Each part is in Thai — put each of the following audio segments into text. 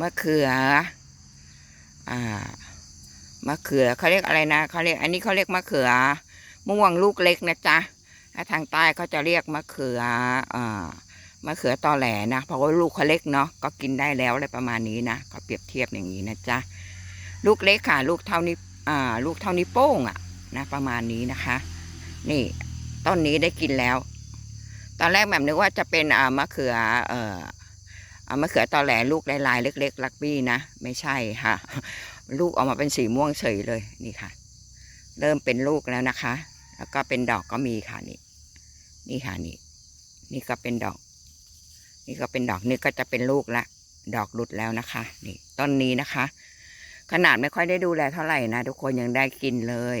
มะเขือ อ่ามะเขือเขาเรียกอะไรนะเขาเรียกอันนี้เขาเรียกมะเขือม่วงลูกเล็กนะจ๊ะถ้าทางใต้เขาจะเรียกมะเขืออ่ามะเขือตอแหลนะเพราะว่าลูกเขาเล็กเนาะก็กินได้แล้วอะไรประมาณนี้นะก็เปรียบเทียบอย่างนี้นะจ๊ะลูกเล็กค่ะ ลูกเท่านี้อ่าลูกเท่านี้โป้งอะนะประมาณนี้นะคะ นี่ต้นนี้ได้กินแล้ว ตอนแรกแบบนึกว่าจะเป็นอ่ามะเขือเอ่อ มะเขือตอแหลลูกลายๆเล็ก ๆ ลักบี้นะ ไม่ใช่ค่ะ ลูกออกมาเป็นสีม่วงเฉยเลยนี่ค่ะ เริ่มเป็นลูกแล้วนะคะ แล้วก็เป็นดอกก็มีค่ะนี่ นี่ค่ะนี่ นี่ก็เป็นดอก นี่ก็เป็นดอกนี่ก็จะเป็นลูกละดอกหลุดแล้วนะคะ นี่ต้นนี้นะคะ ขนาดไม่ค่อยได้ดูแลเท่าไหร่นะทุกคนยังได้กินเลย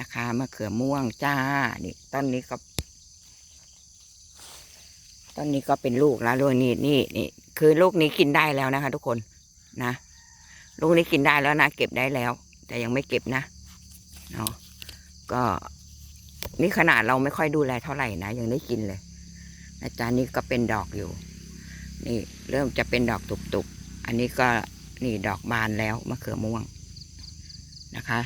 นะคะมะเขือม่วงจ้านี่ต้นนี้ก็ ต้นนี้ก็เป็นลูกแล้วด้วยนี่นี่นี่คือลูกนี้กินได้แล้วนะคะ ทุกคนนะ ลูกนี้กินได้แล้วนะเก็บได้แล้ว แต่ยังไม่เก็บนะเนาะก็นี่ขนาดเราไม่ค่อยดูแลเท่าไหร่นะยังได้กินเลยนะจ๊ะนี่ก็เป็นดอกอยู่ นี่เริ่มจะเป็นดอกตุบๆอันนี้ก็นี่ดอกบานแล้วมะเขือม่วงนะคะ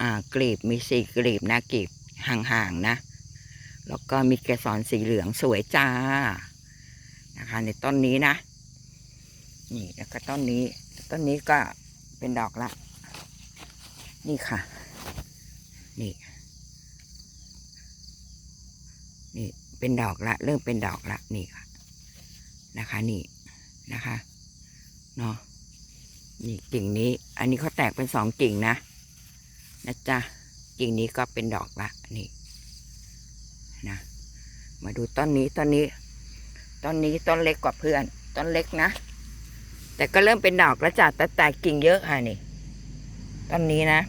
อ่ากลีบมีสี่กลีบนะกลีบห่างๆนะ แล้วก็มีเกสรสีเหลืองสวยจ้านะคะ ในต้นนี้นะ นี่แล้วก็ต้นนี้ ต้นนี้ก็เป็นดอกละ นี่ค่ะ นี่นี่เป็นดอกละ เริ่มเป็นดอกละนี่ค่ะ นะคะ นี่นะคะเนาะนี่กิ่งนี้ อันนี้เขาแตกเป็นสองกิ่งนะนะจ๊ะกิ่งนี้ก็เป็นดอกละนี่ นะ มาดูต้นนี้ต้นนี้ต้นนี้ต้นเล็กกว่าเพื่อนต้นเล็กนะ แต่ก็เริ่มเป็นดอกแล้วจ้ะแต่แตกกิ่งเยอะค่ะนี่ต้นนี้นะ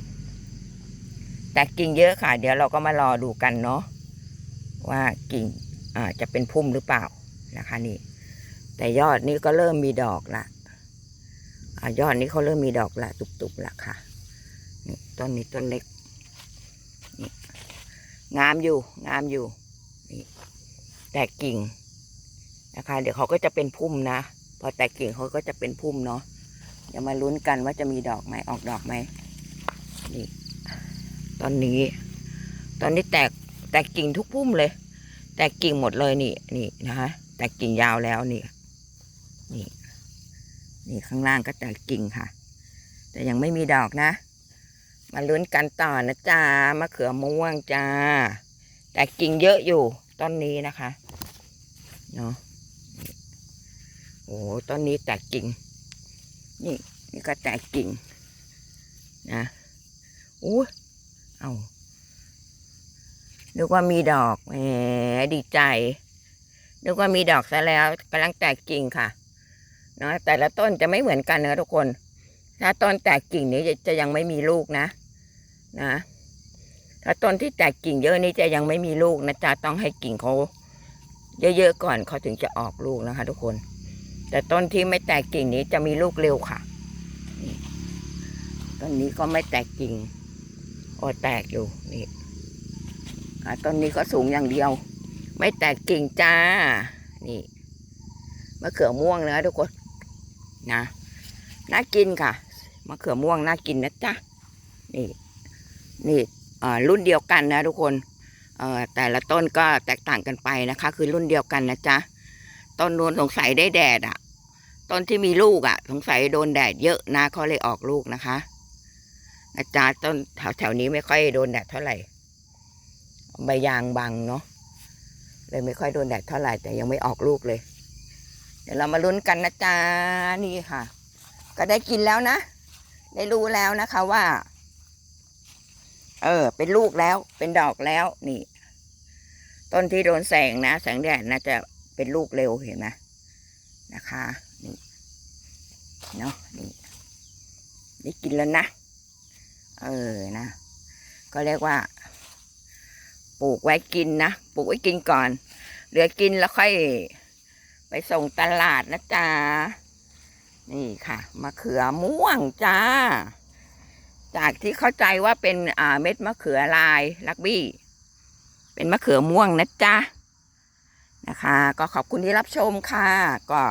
แตกกิ่งเยอะค่ะ เดี๋ยวเราก็มารอดูกันเนาะว่ากิ่งอ่าจะเป็นพุ่มหรือเปล่านะคะนี่ แต่ยอดนี้ก็เริ่มมีดอกละอยอดนี้เขาเริ่มมีดอกละตุบๆละค่ะนี่ต้นนี้ต้นเล็กนี่งามอยู่งามอยู่ นี่แตกกิ่งนะคะ เดี๋ยวเขาก็จะเป็นพุ่มนะ พอแตกกิ่งเขาก็จะเป็นพุ่มเนาะเดี๋ยวมาลุ้นกันว่าจะมีดอกไหมออกดอกไหมนี่ตอนนี้ ตอนนี้แตกแตกกิ่งทุกพุ่มเลย แตกกิ่งหมดเลยนี่นี่นะคะแตกกิ่งยาวแล้วนี่นี่ นี่ข้างล่างก็แตกกิ่งค่ะ แต่ยังไม่มีดอกนะ มาลุ้นกันต่อนะจ๊ะมะเขือม่วงจ้า แตกกิ่งเยอะอยู่ ต้นนี้นะคะเนาะโอ้ต้นนี้แตกกิ่งนี่นี่ก็แตกกิ่งนะอู้เอานึกว่ามีดอกแหมดีใจนึกว่ามีดอกซะแล้วกำลังแตกกิ่งค่ะเนาะแต่ละต้นจะไม่เหมือนกันนะทุกคน ถ้าต้นแตกกิ่งนี้จะจะยังไม่มีลูกนะ นะ ถ้าต้นที่แตกกิ่งเยอะนี้จะยังไม่มีลูกนะจ๊ะต้องให้กิ่งเขาเยอะๆก่อนเขาถึงจะออกลูกนะคะ ทุกคน แต่ต้นที่ไม่แตกกิ่งนี้จะมีลูกเร็วค่ะต้นนี้ก็ไม่แตกกิ่งโอแตกอยู่นี่ต้นนี้ก็สูงอย่างเดียว ไม่แตกกิ่งจ้า นี่มะเขือม่วงนะทุกคนนะน่ากินค่ะมะเขือม่วงน่ากินนะจ๊ะนี่นี่ รุ่นเดียวกันนะทุกคนเอ่อแต่ละต้นก็แตกต่างกันไปนะคะ คือรุ่นเดียวกันนะจ๊ะต้นนู้นสงสัยได้แดดอะ ต้นที่มีลูกอะ สงสัยโดนแดดเยอะนะเขาเลยออกลูกนะคะนะจ๊ะต้นแถวแถวนี้ไม่ค่อยโดนแดดเท่าไหร่ใบยางบังเนาะเลยไม่ค่อยโดนแดดเท่าไหร่แต่ยังไม่ออกลูกเลย เดี๋ยวเรามาลุ้นกันนะจ๊ะนี่ค่ะ ก็ได้กินแล้วนะ ได้รู้แล้วนะคะว่า เออ เป็นลูกแล้ว เป็นดอกแล้ว นี่ ต้นที่โดนแสงนะ แสงแดดน่าจะเป็นลูกเร็วเห็นไหมนะคะ นี่ เนาะนี่ ได้กินแล้วนะ เออ นะ ก็เรียกว่า ปลูกไว้กินนะ ปลูกไว้กินก่อน เหลือกินแล้วค่อย ไปส่งตลาดนะจ๊ะ นี่ค่ะ มะเขือม่วงจ้า จากที่เข้าใจว่าเป็นเม็ดมะเขือลายลักบี้ เป็นมะเขือม่วงนะจ๊ะนะคะ ก็ขอบคุณที่รับชมค่ะ ก็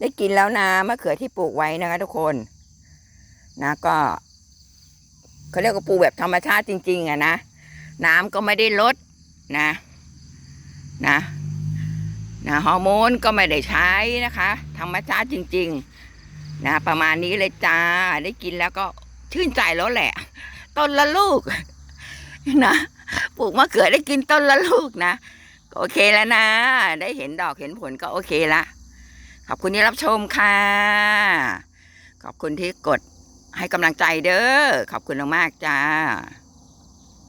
ได้กินแล้วนะมะเขือที่ปลูกไว้นะคะทุกคน นะก็เขาเรียกว่าปลูกแบบธรรมชาติจริง ๆอะนะน้ำก็ไม่ได้ลดนะนะนะฮอร์โมนก็ไม่ได้ใช้นะคะ ธรรมชาติจริง ๆ นะ ประมาณนี้เลยจ้าได้กินแล้วก็ ชื่นใจแล้วแหละ ต้นละลูก นะปลูกมะเขือได้กินต้นละลูกนะก็โอเคแล้วนะ ได้เห็นดอกเห็นผลก็โอเคละขอบคุณที่รับชมค่ะ ขอบคุณที่กดให้กำลังใจเด้อขอบคุณมากๆจ้า